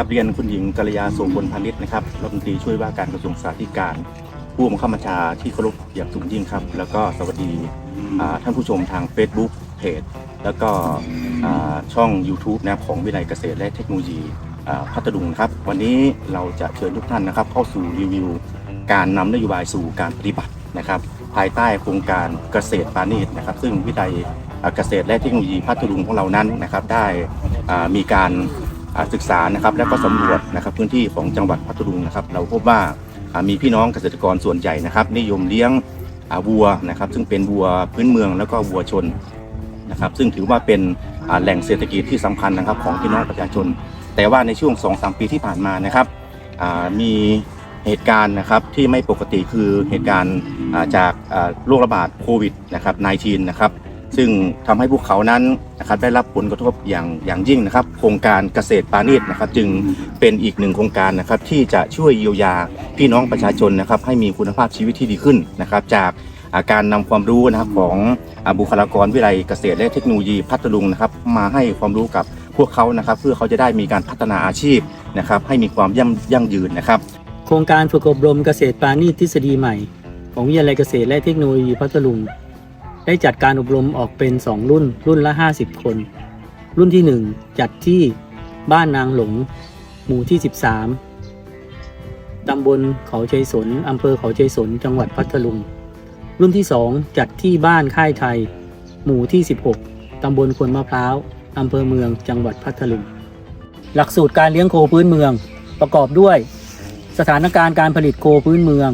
กับเรียนคุณหญิงกัลยาโสพลพาณิชย์นะครับรัฐมนตรีช่วยว่าการกระทรวงสาธารณสุขผู้บังคับบัญชาที่เคารพอย่างสูงยิ่งครับ แล้วก็สวัสดีท่านผู้ชมทาง Facebook เพจแล้วก็ช่อง YouTube นะของวิทยาลัยเกษตรและเทคโนโลยีพัทลุงครับ วันนี้เราจะเชิญทุกท่านนะครับ เข้าสู่รีวิว การนำนโยบายสู่การปฏิบัตินะครับ ภายใต้โครงการเกษตรปานีตนะครับ ซึ่งวิทยาลัยเกษตรและเทคโนโลยีพัทลุงของเรานั้นนะครับ ได้มีการ ศึกษานะครับและก็สำรวจนะครับพื้นที่ของจังหวัดพัทลุงนะครับ เราพบว่ามีพี่น้องเกษตรกรส่วนใหญ่นะครับ นิยมเลี้ยงวัวนะครับ ซึ่งเป็นวัวพื้นเมืองแล้วก็วัวชนนะครับซึ่งถือว่าเป็นแหล่งเศรษฐกิจที่สำคัญนะครับของพี่น้องประชาชน แต่ว่าในช่วง 2-3 ปีที่ผ่านมานะครับมีเหตุการณ์นะครับที่ไม่ปกติคือเหตุการณ์จากโรคระบาดโควิดนะครับ -19 นะครับ ซึ่งทำให้พวกเขานั้นนะครับได้รับผลกระทบอย่างอย่างยิ่งนะครับ โครงการเกษตรปานีตนะครับ จึงเป็นอีกหนึ่งโครงการนะครับที่จะช่วยเยียวยาพี่น้องประชาชนนะครับ ให้มีคุณภาพชีวิตที่ดีขึ้นนะครับ จากาการนำความรู้นะครับของอบุคลากรวิทยาลัยเกษตรและเทคโนโลยีพัทลุงนะครับ มาให้ความรู้กับพวกเขานะครับ เพื่อเขาจะได้มีการพัฒนาอาชีพนะครับ ให้มีความยั่งยั่งยืนนะครับ โครงการฝึกอบรมเกษตรปาณีตทฤษฎีใหม่ ของวิทยาลัยเกษตรและเทคโนโลยีพัทลุง ได้จัดการอบรมออกเป็น 2 รุ่น รุ่นละ 50 คน รุ่นที่ 1 จัดที่บ้านนางหลง หมู่ที่ 13 ตำบลเขาชัยสนอำเภอเขาชัยสน จังหวัดพัทลุง รุ่นที่ 2 จัดที่บ้านค่ายไทย หมู่ที่ 16 ตำบลควนมะพร้าวอำเภอเมืองจังหวัดพัทลุง หลักสูตรการเลี้ยงโคพื้นเมือง ประกอบด้วย สถานการณ์การผลิตโคพื้นเมือง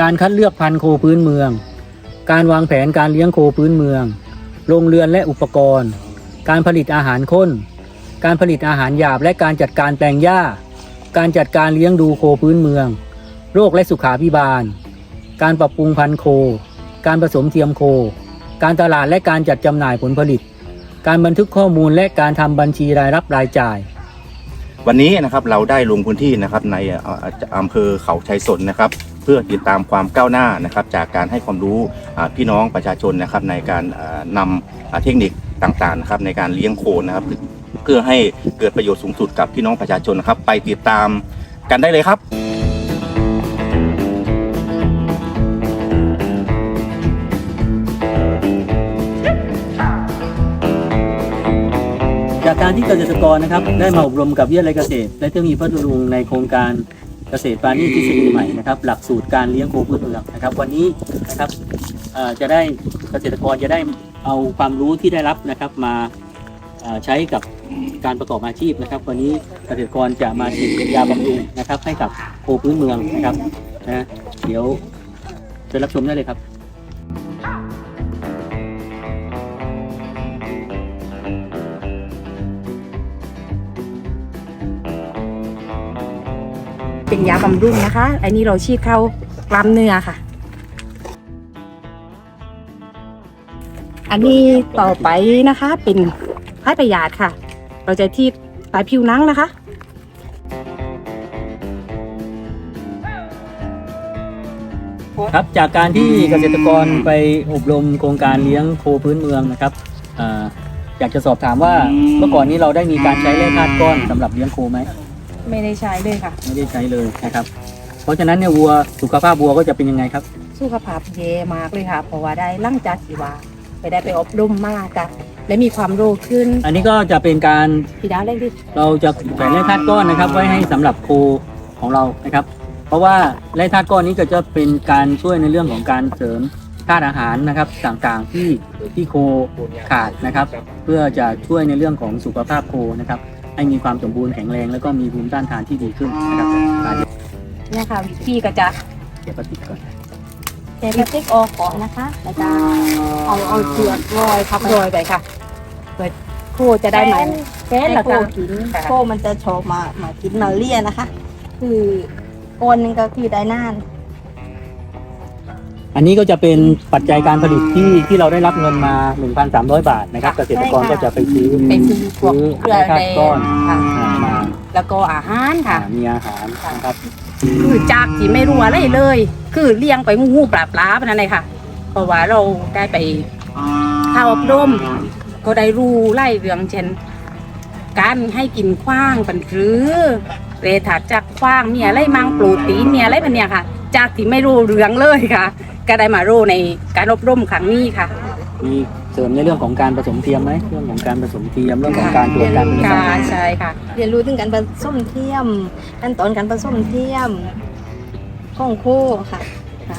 การคัดเลือกพันธุ์โคพื้นเมือง การวางแผนการเลี้ยงโคพื้นเมือง โรงเรือนและอุปกรณ์ การผลิตอาหารข้น การผลิตอาหารหยาบและการจัดการแปลงหญ้า การจัดการเลี้ยงดูโคพื้นเมือง โรคและสุขาพิบาล การปรับปรุงพันธุ์โค การผสมเทียมโค การตลาดและการจัดจำหน่ายผลผลิต การบันทึกข้อมูลและการทำบัญชีรายรับรายจ่ายวันนี้นะครับเราได้ลงพื้นที่นะครับในเอ่ออำเภอเขาชัยสนนะครับ เพื่อติดตามความก้าวหน้านะครับจากการให้ความรู้พี่น้องประชาชนนะครับในการนำอ่าเทคนิคต่างๆนะครับในการเลี้ยงโคนะครับเพื่อให้เกิดประโยชน์สูงสุดกับพี่น้องประชาชนนะครับ ไปติดตามกันได้เลยครับจากการที่เกษตรกรนะครับได้มาอบรมกับวิทยาลัยเกษตร และเทคโนโลยีพัทลุงในโครงการ เกษตรปาณีตทฤษฎีใหม่นะครับ หลักสูตรการเลี้ยงโคพื้นเมืองนะครับ วันนี้นะครับจะได้เกษตรกรจะได้เอาความรู้ที่ได้รับนะครับมาใช้กับการประกอบอาชีพนะครับ วันนี้เกษตรกรจะมาฉีดยาบำรุงนะครับ ให้กับโคพื้นเมืองนะครับนะเดี๋ยวเชิญรับชมได้เลยครับ เป็นยาบำรุงนะคะ อันนี้เราฉีดเข้ากล้ามเนื้อค่ะ อันนี้ต่อไปนะคะเป็นไข้ประหยาดค่ะ เราจะที่ปลายผิวหนังนะคะครับจากการที่เกษตรกรไปอบรมโครงการเลี้ยงโคพื้นเมืองนะครับอ่าอยากจะสอบถามว่าเมื่อก่อนนี้เราได้มีการใช้แร่ธาตุก้อนสำหรับเลี้ยงโคไหม ไม่ได้ใช้เลยค่ะ ไม่ได้ใช้เลยนะครับ เพราะฉะนั้นเนี่ยวัวสุขภาพวัวก็จะเป็นยังไงครับ สุขภาพแย่มากเลยค่ะ เพราะว่าได้หลั่งจากที่ว่าไปได้ไปอบรมมาจ้ะและมีความรู้ขึ้น อันนี้ก็จะเป็นการพี่ดาวเล่นดิเราจะใส่แร่ธาตุก้อนนะครับ ไว้ให้สำหรับโคของเรานะครับ เพราะว่าแร่ธาตุก้อนนี้ก็จะเป็นการช่วยในเรื่องของการเสริมธาตุอาหารนะครับต่างๆที่ที่โคขาดนะครับ เพื่อจะช่วยในเรื่องของสุขภาพโคนะครับ ให้มีความสมบูรณ์แข็งแรงแล้วก็มีภูมิต้านทานที่ดีขึ้นนะครับอ่าเดี๋ยวเนี่ยค่ะวิธีก็จะเก็บปฏิกก่อนเทพลาสติกออกก่อนนะคะแล้วก็เอาเอาเชือกรอยทับรอยไปค่ะเปิดคู่จะได้ไหมเฟสแล้วก็ให้โคกินค่ะโคมันจะโชว์มามากินมาเลียนะคะ คือโอนหนึงก็คือได้นาน อันนี้ก็จะเป็นปัจจัยการผลิตที่ที่เราได้รับเงินมา 1,300 บาทนะครับเกษตรกรก็จะไปซื้อเป็นซื้อพวกซื้อเกลือแร่ธาแดตุก้อนงค่ะอ่ามาแล้วก็อาหารค่ะ อ่ามีอาหารนะครับ คือจากที่ไม่รู้อะไรเลย คือเลี้ยงไปงูงูปลาปลาแบบนั้นเลยค่ะเพราะว่าเราได้ไปเข้าอบรมก็ได้รู้ไล่เรื่องเช่นการให้กินขว้างปันหรือเวถาจากขว้างมีอะไรมังโปรตีนมีอะไรพันเนี่ยค่ะ จากที่ไม่รู้เรื่องเลยค่ะ ก็ได้มารู้ในการอบรมครั้งนี้ค่ะ มีเสริมในเรื่องของการผสมเทียมไหมเรื่องของการผสมเทียมเรื่องของการตรวจการผลิตค่ะใช่ค่ะ เรียนรู้ถึงการผสมเทียมขั้นตอนการผสมเทียมของคู่ค่ะค่ะ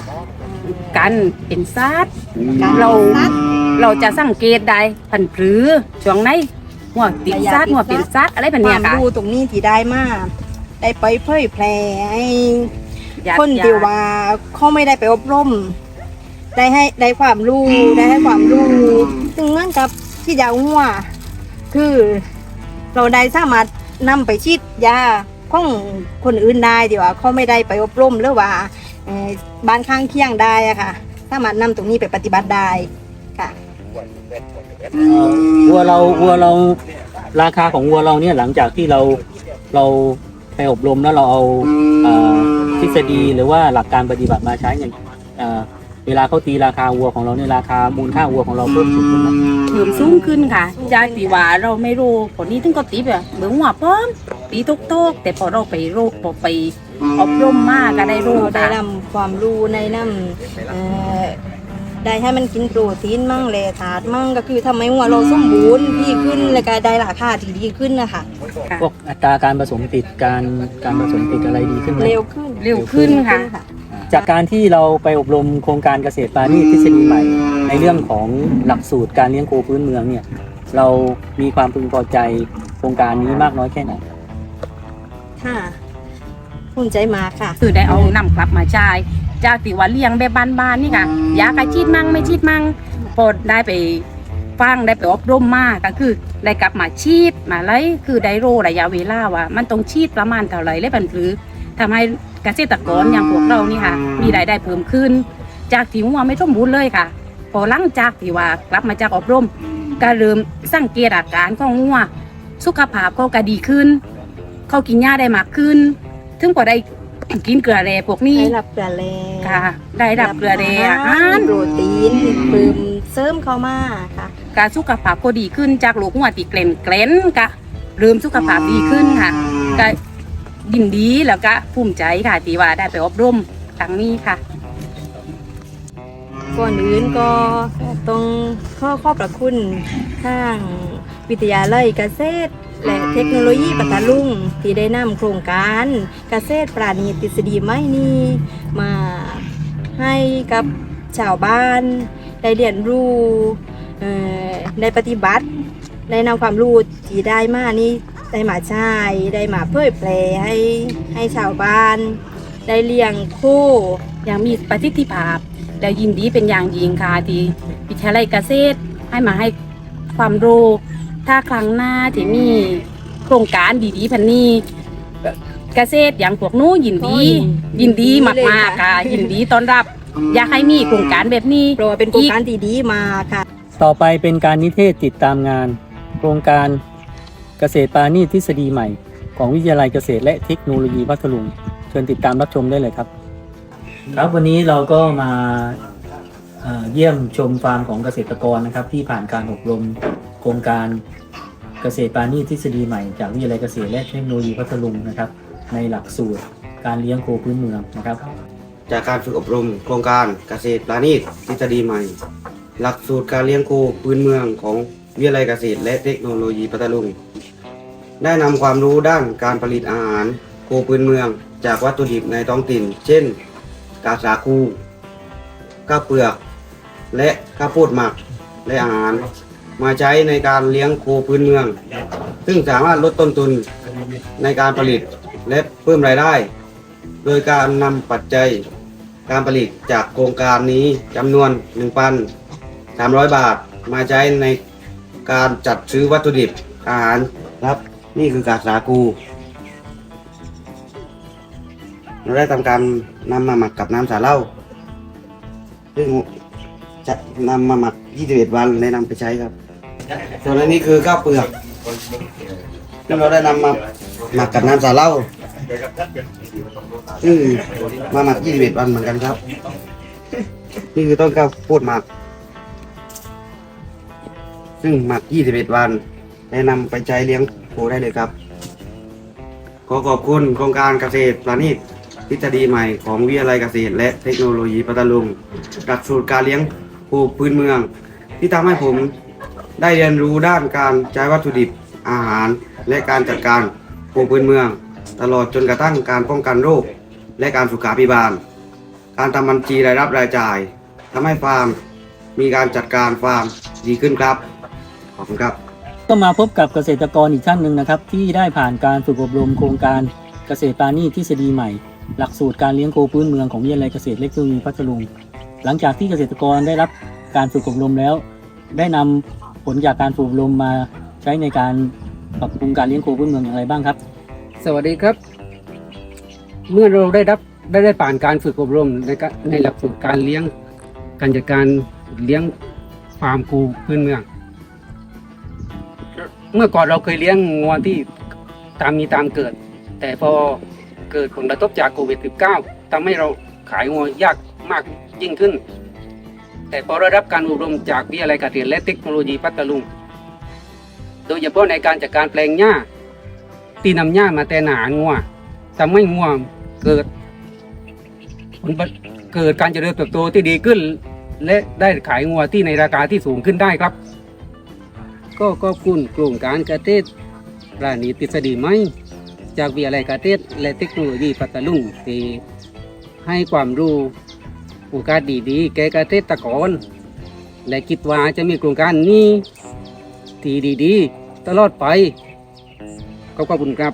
การเป็นซัดการเราซัดเราจะสังเกตได้พันพรือช่วงไหนหัวติดซัดหัวเป็นซัดอะไรพันคเนี่ยวามค่ะรู้ตรงนี้ที่ได้มาได้ไปเผยแพร่ ให้ญาติคนที่ว่าเขาไม่ได้ไปอบรม ได้ให้ได้ความรู้ได้ให้ความรู้ซึ่งเหมือนกับที่ยาหัวคือ เราได้สามารถนำไปฉีดยาของคนอื่นได้ดีว่าเขาไม่ได้ไปอบรมหรือว่าเอ่อบ้านข้างเคียงได้อะค่ะ สามารถนำตรงนี้ไปปฏิบัติได้ค่ะวัวเราวัวเราราคาของวัวเราเนี่ยหลังจากที่เราเราไปอบรมแล้วเราเอาเอ่อ ทฤษฎีหรือว่าหลักการปฏิบัติมาใช้เนี่ยเอ่อเวลาเขาตีราคาวัวของเราเนี่ยราคามูลค่าวัวของเราเพิ่มสูงขึ้นไหมเพิ่มสูงขึ้นค่ะจากที่ว่าเราไม่รู้ผลนี้ถึงก็ตีแบบเหมือนหัวพร้อมตีทุกโต๊ะแต่พอเราไปรู้พอไปอบรมมากก็ได้รู้เราได้ค่ะนำความรู้ในนำเอ่อได้ให้มันกินโปรตีนมั่งแร่ธาตุมั่งก็คือทำให้หัวเราสมบูรณ์ดีขึ้นแล้วก็ได้ราคาที่ดีขึ้นนะคะพวกอัตราการผสมติดการการผสมติดอะไรดีขึ้นไหมเร็วขึ้น เร็วขึ้นค่ะ จากการที่เราไปอบรมโครงการเกษตรปานีตทฤษฎีใหม่ ในเรื่องของหลักสูตรการเลี้ยงโคพื้นเมืองเนี่ย เรามีความพึงพอใจโครงการนี้มากน้อยแค่ไหนค่ะภูมิใจมากค่ะ คือได้เอานำกลับมาใช้จากที่ว่าเลี้ยงแบบบ้านๆนี่ค่ะยากระชีดมั่งไม่ชีดมั่งพอได้ไปฟังได้ไปอบรมมากก็คือได้กลับมาชีดมาเลยคือได้รู้ระยะเวลาว่า มันต้องชีดประมาณเท่าไหร่เลยบันหรือทำให้ เกษตรกรอย่างพวกเรานี่ค่ะ มีรายได้เพิ่มขึ้น จากที่ว่าไม่สมบูรณ์เลยค่ะ พอหลังจากที่ว่ากลับมาจากอบรมก็เริ่มสังเกตอาการของงัวสุขภาพเขาก็ดีขึ้น เขากินหญ้าได้มากขึ้น ถึงกว่าได้กินเกลือแร่พวกนี้ได้รับเกลือแร่ค่ะ ได้รับเกลือแร่อาหารโปรตีนเพิ่มเสริมเข้ามาค่ะการสุขภาพก็ดีขึ้นจากโรคหัวติเกล็นเกล็นกะเริ่มสุขภาพดีขึ้นค่ะก็ ยินดีแล้วก็ภูมิใจค่ะที่ว่าได้ไปอบรมครั้งนี้ค่ะ ก่อนอื่นก็ต้องขอขอบพระคุณทางวิทยาลัยเกษตร และเทคโนโลยีปัตตาลุงที่ได้นำโครงการเกษตรปราณีตทฤษฎีไม้นี้มาให้กับชาวบ้าน ได้เรียนรู้เอ่อได้ปฏิบัติได้นำความรู้ที่ได้มานี้ ได้มาใช้ได้มาเผยแพร่ให้ให้ชาวบ้าน ได้เลี้ยงโคอย่างมีประสิทธิภาพ แล้วยินดีเป็นอย่างยิ่งค่ะที่วิทยาลัยเกษตรให้มาให้ความรู้ถ้าครั้งหน้าที่มีโครงการดีๆพันนี้เกษตรอย่างพวกหนู้ยินดี ยินดีมากๆค่ะ ยินดีต้อนรับ อยากให้มีโครงการแบบนี้เพราะว่าเป็นโครงการที่ดีมากค่ะ ต่อไปเป็นการนิเทศติดตามงาน โครงการ เกษตรปานีตทฤษฎีใหม่ของวิทยาลัยเกษตรและเทคโนโลยีพัทลุงเชิญติดตามรับชมได้เลยครับ ครับวันนี้เราก็มาเอ่อเยี่ยมชมฟาร์มของเกษตรกรนะครับ ที่ผ่านการอบรมโครงการเกษตรปานีตทฤษฎีใหม่จากวิทยาลัยเกษตรและเทคโนโลยีพัทลุงนะครับ ในหลักสูตรการเลี้ยงโคพื้นเมืองนะครับ จากการฝึกอบรมโครงการเกษตรปราณีตทฤษฎีใหม่ หลักสูตรการเลี้ยงโคพื้นเมืองของวิทยาลัยเกษตรและเทคโนโลยีพัทลุง ได้นำความรู้ด้านการผลิตอาหารโคพื้นเมือง จากวัตถุดิบในท้องถิ่น เช่น กาสาคูข้าวเปลือก และข้าวโพดหมักและอาหาร มาใช้ในการเลี้ยงโคพื้นเมือง ซึ่งสามารถลดต้นทุนในการผลิตและเพิ่มรายได้ โดยการนำปัจจัยการผลิตจากโครงการนี้จำนวน 1,300 บาท มาใช้ในการจัดซื้อวัตถุดิบอาหารครับ นี่คือกาสาคูเราได้ทำการนำมาหมักกับน้ำสาเหล้าซึ่งจะนำมาหมัก 21 วันและนำไปใช้ครับ ส่วนอันนี้คือข้าวเปลือกซึ่งเราได้นำมาหมักกับน้ำสาเหล้าซึ่งมาหมัก 21 วันเหมือนกันครับ นี่คือต้นข้าวโพดหมัก ซึ่งหมัก 21 วันและนำไปใช้เลี้ยง โทรได้เลยครับ ขอขอบคุณโครงการเกษตรประณีตทฤษฎีใหม่ของวิทยาลัยเกษตร และเทคโนโลยีพัทลุงหลักสูตรการเลี้ยงปูพื้นเมือง ที่ทำให้ผมได้เรียนรู้ด้านการใช้วัตถุดิบอาหาร และการจัดการปูพื้นเมือง ตลอดจนกระทั่งการป้องกันโรค และการสุขาภิบาล การทำบัญชีรายรับรายจ่ายทำให้ฟาร์มมีการจัดการฟาร์มดีขึ้นครับ ขอบคุณครับ ก็มาพบกับเกษตรกรอีกท่านหนึ่งนะครับ ที่ได้ผ่านการฝึกอบรมโครงการเกษตรปาณีทฤษฎีใหม่ หลักสูตรการเลี้ยงโคพื้นเมืองของวิทยาลัยเกษตรเล็กเทคโนโลยีพัทลุง หลังจากที่เกษตรกรได้รับการฝึกอบรมแล้ว ได้นำผลจากการฝึกอบรมมาใช้ในการปรับปรุงการเลี้ยงโคพื้นเมืองอย่างไรบ้างครับ สวัสดีครับ เมื่อเราได้รับได้ได้ผ่านการฝึกอบรมในในหลักสูตรการเลี้ยงการจัดการเลี้ยงฟาร์มโคพื้นเมือง เมื่อก่อนเราเคยเลี้ยงงัวที่ตามมีตามเกิด แต่พอเกิดผลกระทบจากโควิด -19 ทำให้เราขายงัวยากมากยิ่งขึ้น แต่พอได้รับการอบรมจากวิทยาลัยเกษตรและเทคโนโลยีพัทลุง โดยเฉพาะในการจัดการแปลงหญ้าตีนำหญ้ามาแต่หนางัวทำให้งัวเกิดผลเกิดการเจริญเติบโตที่ดีขึ้น และได้ขายงัวที่ในราคาที่สูงขึ้นได้ครับ ก็ขอบคุณโครงการเกษตรปราณีตทฤษฎีไหมจากวิทยาลัยเกษตรและเทคโนโลยีพัทลุงที่ให้ความรู้โอกาสดีๆ แก่เกษตรกรและคิดว่าจะมีโครงการนี้ที่ดีๆ ตลอดไปขอบคุณครับ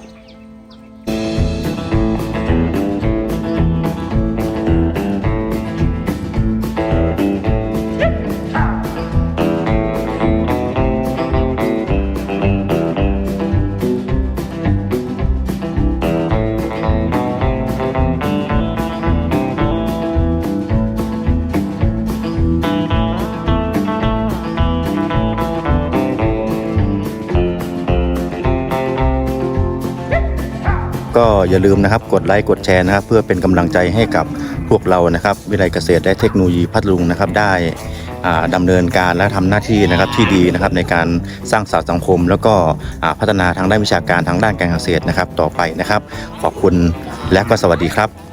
อย่าลืมนะครับ กดไลค์กดแชร์นะครับ เพื่อเป็นกำลังใจให้กับพวกเรานะครับ วิทยาลัยเกษตรและเทคโนโลยีพัทลุงนะครับ ได้ดำดำเนินการและทำหน้าที่นะครับที่ดีนะครับในการสร้างสรรค์สังคม แล้วก็พัฒนาทางด้านวิชาการทางด้านการเกษตรนะครับ ต่อไปนะครับ ขอบคุณและก็สวัสดีครับ